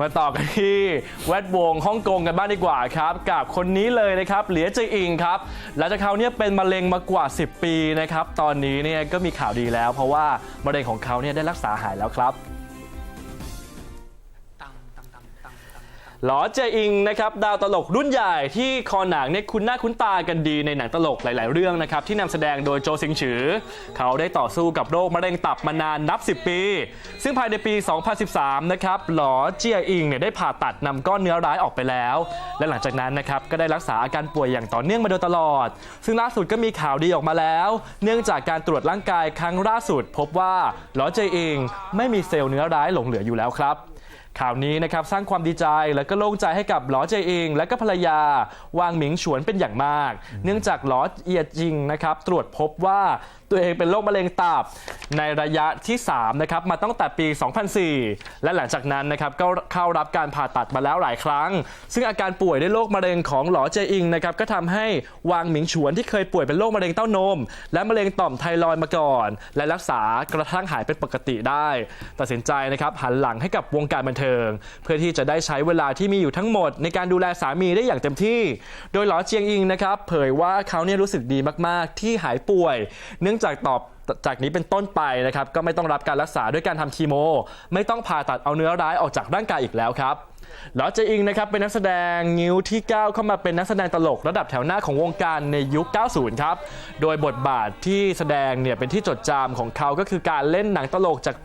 มาต่อกันที่แวดวงฮ่องกงกันบ้างดีกว่าครับ กับคนนี้เลยนะครับเหลียเจออิงครับหลังจากเขาเนี่ยเป็นมะเร็งมากว่า 10 ปีนะครับ ตอนนี้เนี่ยก็มีข่าวดีแล้ว เพราะว่ามะเร็งของเขาเนี่ยได้รักษาหายแล้วครับ หลอเจอิงนะครับดาวตลกรุ่นใหญ่ที่คอหนังเนี่ยคุ้นหน้าคุ้นตากันดีในหนังตลกหลาย ๆ เรื่องนะครับที่นำแสดงโดยโจซิงฉือ เขาได้ต่อสู้กับโรคมะเร็งตับมานานนับ 10 ปี ซึ่งภายในปี 2013 นะครับหลอเจียอิงเนี่ยได้ผ่าตัดนำก้อนเนื้อร้ายออกไปแล้ว และหลังจากนั้นนะครับก็ได้รักษาอาการป่วยอย่างต่อเนื่องมาโดยตลอด ซึ่งล่าสุดก็มีข่าวดีออกมาแล้ว เนื่องจากการตรวจร่างกายครั้งล่าสุด พบว่าหลอเจียอิง ไม่มีเซลล์เนื้อร้ายหลงเหลืออยู่แล้วครับ ข่าวนี้นะครับสร้างความดีใจและก็โล่งใจให้กับหลอเจอิงและก็ภรรยาวางหมิงฉวนเป็นอย่างมาก เนื่องจากหลอเอียจิงนะครับตรวจพบว่าตัวเองเป็นโรคมะเร็งตับ ในระยะที่3นะครับมาตั้งแต่ปี 2004 และหลังจากนั้นนะครับก็เข้ารับการผ่าตัดมาแล้วหลายครั้ง ซึ่งอาการป่วยด้วยโรคมะเร็งของหลอเจอิงนะครับก็ทำให้วางหมิงฉวนที่เคยป่วยเป็นโรคมะเร็งเต้านม และมะเร็งต่อมไทรอยมาก่อน และรักษากระทั่งหายเป็นปกติได้ ตัดสินใจนะครับหันหลังให้กับวงการบันเทิง เพื่อที่จะได้ใช้เวลาที่มีอยู่ทั้งหมด ในการดูแลสามีได้อย่างเต็มที่ โดยหลอเจียงอิงนะครับเผยว่าเขาเนี่ยรู้สึกดีมากๆ ที่หายป่วย เนื่องจากตอบ จากนี้เป็นต้นไปนะครับก็ไม่ต้องรับการรักษาด้วยการทำคีโม ไม่ต้องผ่าตัดเอาเนื้อร้ายออกจากร่างกายอีกแล้วครับหลอเจอิงนะครับเป็นนักแสดงงิ้วที่ก้าวเข้ามาเป็นนักแสดงตลกระดับแถวหน้าของวงการในยุค 90 ครับ โดยบทบาทที่แสดงเนี่ยเป็นที่จดจำของเขาก็คือการเล่นหนังตลกจาก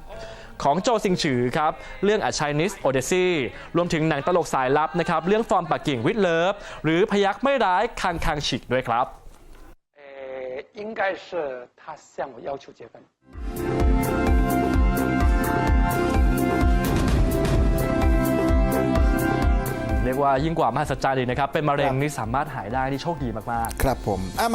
ของโจซิงฉือครับ เรื่อง A Chinese Odyssey รวมถึงหนังตลกสายลับนะครับ เรื่องฟอร์มปักกิ่งวิดเลิฟหรือพยักไม่ร้ายคังคังฉิกด้วยครับ， 应该是他向我要求结婚。 เรียกว่ายิ่งกว่ามหัศจรรย์เลยนะครับ เป็นมะเร็งนี่สามารถหายได้นี่โชคดีมากๆ ครับผมอ่ะ